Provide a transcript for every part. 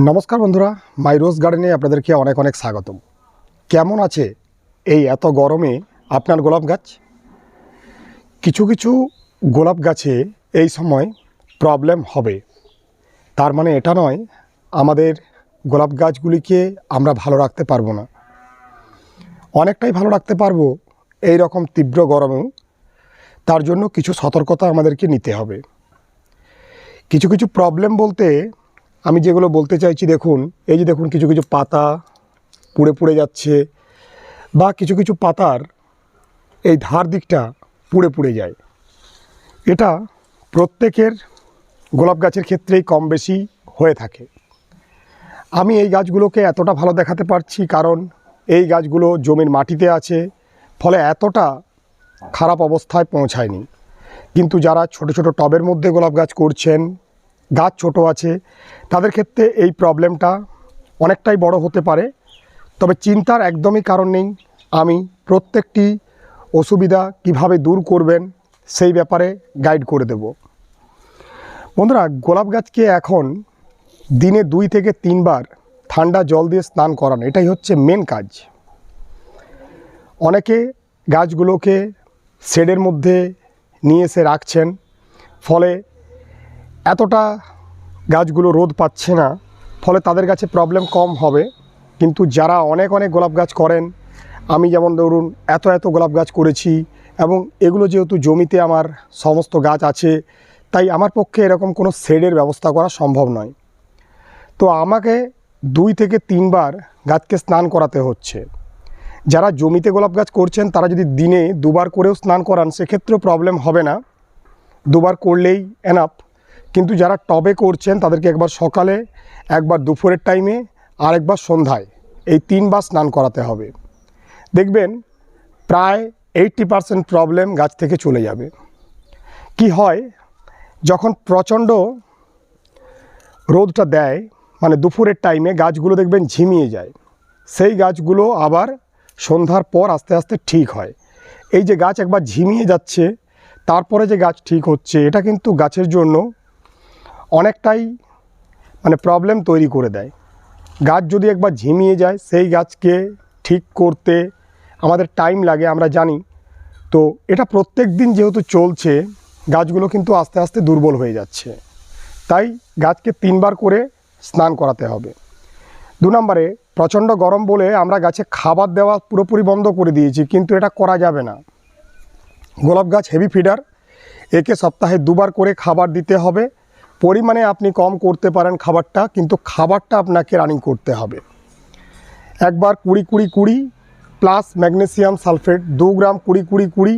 নমস্কার বন্ধুরা, মাই রোজ গার্ডেনে আপনাদেরকে অনেক অনেক স্বাগতম। কেমন আছে এই এত গরমে আপনার গোলাপ গাছ? কিছু কিছু গোলাপ গাছে এই সময় প্রবলেম হবে। তার মানে এটা নয়, আমাদের গোলাপ গাছগুলিকে আমরা ভালো রাখতে পারব না। অনেকটাই ভালো রাখতে পারব এই রকম তীব্র গরমেও। তার জন্য কিছু সতর্কতা আমাদেরকে নিতে হবে। কিছু কিছু প্রবলেম বলতে আমি যেগুলো বলতে চাইছি, দেখুন, এই যে দেখুন, কিছু কিছু পাতা পুড়ে পুড়ে যাচ্ছে বা কিছু কিছু পাতার এই ধার দিকটা পুড়ে পুড়ে যায়। এটা প্রত্যেকের গোলাপ গাছের ক্ষেত্রেই কম বেশি হয়ে থাকে। আমি এই গাছগুলোকে এতটা ভালো দেখাতে পারছি কারণ এই গাছগুলো জমির মাটিতে আছে, ফলে এতটা খারাপ অবস্থায় পৌঁছায়নি। কিন্তু যারা ছোট ছোট টবের মধ্যে গোলাপ গাছ করছেন গাছ ছোট আছে, তাদের ক্ষেত্রে এই প্রবলেমটা অনেকটাই বড় হতে পারে। তবে চিন্তার একদমই কারণ নেই। আমি প্রত্যেকটি অসুবিধা কীভাবে দূর করবেন সেই ব্যাপারে গাইড করে দেব। বন্ধুরা, গোলাপ গাছকে এখন দিনে দুই থেকে তিনবার ঠান্ডা জল দিয়ে স্নান করানো, এটাই হচ্ছে মেন কাজ। অনেকে গাছগুলোকে শেডের মধ্যে নিয়ে এসে রাখছেন, ফলে এতটা গাছগুলো রোদ পাচ্ছে না, ফলে তাদের কাছে প্রবলেম কম হবে। কিন্তু যারা অনেক অনেক গোলাপ গাছ করেন, আমি যেমন ধরুন এত এত গোলাপ গাছ করেছি এবং এগুলো যেহেতু জমিতে আমার সমস্ত গাছ আছে, তাই আমার পক্ষে এরকম কোনো শেডের ব্যবস্থা করা সম্ভব নয়। তো আমাকে দুই থেকে তিনবার গাছকে স্নান করাতে হচ্ছে। যারা জমিতে গোলাপ গাছ করছেন, তারা যদি দিনে দুবার করেও স্নান করান, সেক্ষেত্রেও প্রবলেম হবে না। দুবার করলেই এনাফ কিন্তু যারা টবে করছেন, তাদেরকে একবার সকালে, একবার দুপুরের টাইমে, আর একবার সন্ধ্যায় এই তিনবার স্নান করাতে হবে। দেখবেন প্রায় এইটটি পারসেন্ট প্রবলেম গাছ থেকে চলে যাবে। কি হয়, যখন প্রচণ্ড রোদটা দেয় মানে দুপুরের টাইমে গাছগুলো দেখবেন ঝিমিয়ে যায়। সেই গাছগুলো আবার সন্ধ্যার পর আস্তে আস্তে ঠিক হয়। এই যে গাছ একবার ঝিমিয়ে যাচ্ছে, তারপরে যে গাছ ঠিক হচ্ছে, এটা কিন্তু গাছের জন্য অনেকটাই মানে প্রবলেম তৈরি করে দেয়। গাছ যদি একবার ঝিমিয়ে যায়, সেই গাছকে ঠিক করতে আমাদের টাইম লাগে, আমরা জানি। তো এটা প্রত্যেক দিন যেহেতু চলছে, গাছগুলো কিন্তু আস্তে আস্তে দুর্বল হয়ে যাচ্ছে। তাই গাছকে তিনবার করে স্নান করাতে হবে। দু নম্বরে, প্রচণ্ড গরম বলে আমরা গাছে খাবার দেওয়া পুরোপুরি বন্ধ করে দিয়েছি, কিন্তু এটা করা যাবে না। গোলাপ গাছ হেভি ফিডার একে সপ্তাহে দুবার করে খাবার দিতে হবে। পরিমাণে আপনি কম করতে পারেন খাবারটা, কিন্তু খাবারটা আপনাকে রানিং করতে হবে। একবার কুড়ি কুড়ি কুড়ি প্লাস ম্যাগনেসিয়াম সালফেট দু গ্রাম কুড়ি কুড়ি কুড়ি,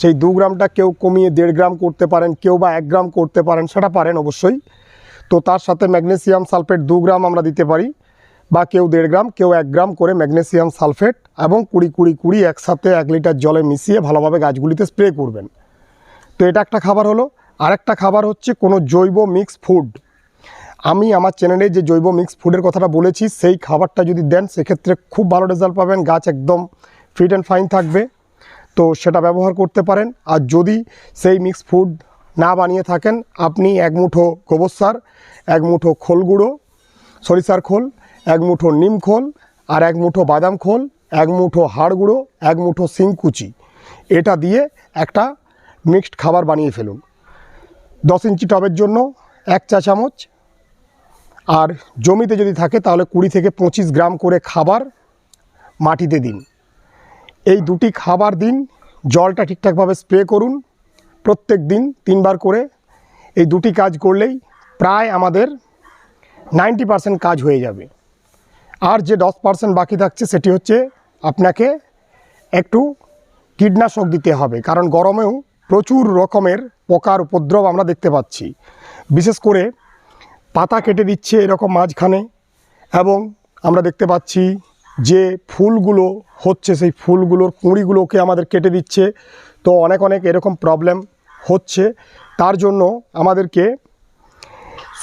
সেই দু গ্রামটা কেউ কমিয়ে দেড় গ্রাম করতে পারেন, কেউ বা এক গ্রাম করতে পারেন, সেটা পারেন অবশ্যই। তো তার সাথে ম্যাগনেসিয়াম সালফেট দু গ্রাম আমরা দিতে পারি, বা কেউ দেড় গ্রাম, কেউ এক গ্রাম করে ম্যাগনেসিয়াম সালফেট এবং কুড়ি কুড়ি কুড়ি একসাথে এক লিটার জলে মিশিয়ে ভালোভাবে গাছগুলিতে স্প্রে করবেন। তো এটা একটা খাবার হলো। আরেকটা খাবার হচ্ছে কোনো জৈব মিক্স ফুড আমি আমার চ্যানেলে যে জৈব মিক্স ফুডের কথাটা বলেছি, সেই খাবারটা যদি দেন, সেক্ষেত্রে খুব ভালো রেজাল্ট পাবেন। গাছ একদম ফিট অ্যান্ড ফাইন থাকবে। তো সেটা ব্যবহার করতে পারেন। আর যদি সেই মিক্স ফুড না বানিয়ে থাকেন, আপনি এক মুঠো গোবর সার, এক মুঠো খোল গুঁড়ো, সরিষার খোল, এক মুঠো নিম খোল, আর এক মুঠো বাদাম খোল, এক মুঠো হাড় গুঁড়ো, এক মুঠো শিংকুচি এটা দিয়ে একটা মিক্সড খাবার বানিয়ে ফেলুন। দশ ইঞ্চি টবের জন্য এক চা চামচ। আর জমিতে যদি থাকে তাহলে কুড়ি থেকে পঁচিশ গ্রাম করে খাবার মাটিতে দিন। এই দুটি খাবার দিন, জলটা ঠিকঠাকভাবে স্প্রে করুন। প্রত্যেক দিন তিনবার করে এই দুটি কাজ করলেই প্রায় আমাদের নাইনটি পারসেন্ট কাজ হয়ে যাবে। আর যে দশ পার্সেন্ট বাকি থাকছে সেটি হচ্ছে আপনাকে একটু কীটনাশক দিতে হবে, কারণ গরমেও প্রচুর রকমের পোকার উপদ্রব আমরা দেখতে পাচ্ছি। বিশেষ করে পাতা কেটে দিচ্ছে এরকম মাঝখানে এবং আমরা দেখতে পাচ্ছি যে ফুলগুলো হচ্ছে, সেই ফুলগুলোর কুঁড়িগুলোকে আমাদের কেটে দিচ্ছে। তো অনেক অনেক এরকম প্রবলেম হচ্ছে। তার জন্য আমাদেরকে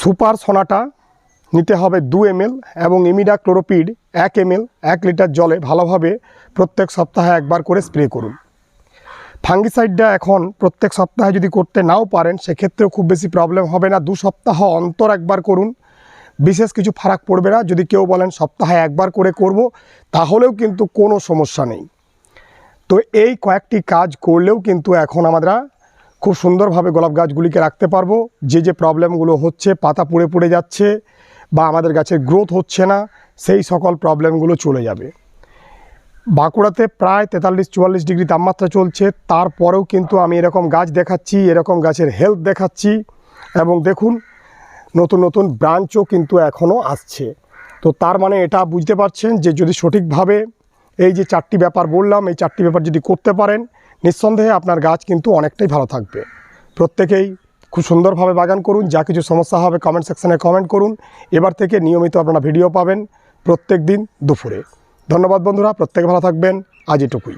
সুপার সোনাটা নিতে হবে দু এমএল এবং ইমিডা ক্লোরোপিড এক এমএল এক লিটার জলে ভালোভাবে প্রত্যেক সপ্তাহে একবার করে স্প্রে করুন। ফাঙ্গিসাইডটা এখন প্রত্যেক সপ্তাহে যদি করতে নাও পারেন, সেক্ষেত্রেও খুব বেশি প্রবলেম হবে না। দু সপ্তাহ অন্তর একবার করুন। বিশেষ কিছু ফারাক পড়বে না। যদি কেউ বলেন সপ্তাহে একবার করে করব, তাহলেও কিন্তু কোনো সমস্যা নেই। তো এই কয়েকটি কাজ করলেও কিন্তু এখন আমরা খুব সুন্দরভাবে গোলাপ গাছগুলিকে রাখতে পারব। যে যে প্রবলেমগুলো হচ্ছে, পাতা পুড়ে পুড়ে যাচ্ছে বা আমাদের গাছের গ্রোথ হচ্ছে না, সেই সকল প্রবলেমগুলো চলে যাবে। বাঁকুড়াতে প্রায় তেতাল্লিশ, চুয়াল্লিশ ডিগ্রি তাপমাত্রা চলছে। তারপরেও কিন্তু আমি এরকম গাছ দেখাচ্ছি, এরকম গাছের হেলথ দেখাচ্ছি এবং দেখুন, নতুন নতুন ব্রাঞ্চও কিন্তু এখনও আসছে। তো তার মানে এটা বুঝতে পারছেন যে যদি সঠিকভাবে এই যে চারটি ব্যাপার বললাম, এই চারটি ব্যাপার যদি করতে পারেন, নিঃসন্দেহে আপনার গাছ কিন্তু অনেকটাই ভালো থাকবে। প্রত্যেকেই খুব সুন্দরভাবে বাগান করুন, যা কিছু সমস্যা হবে কমেন্ট সেকশানে কমেন্ট করুন। এবার থেকে নিয়মিত আপনারা ভিডিও পাবেন প্রত্যেক দিন দুপুরে। ধন্যবাদ বন্ধুরা প্রত্যেকে ভালো থাকবেন। আজ এটুকুই।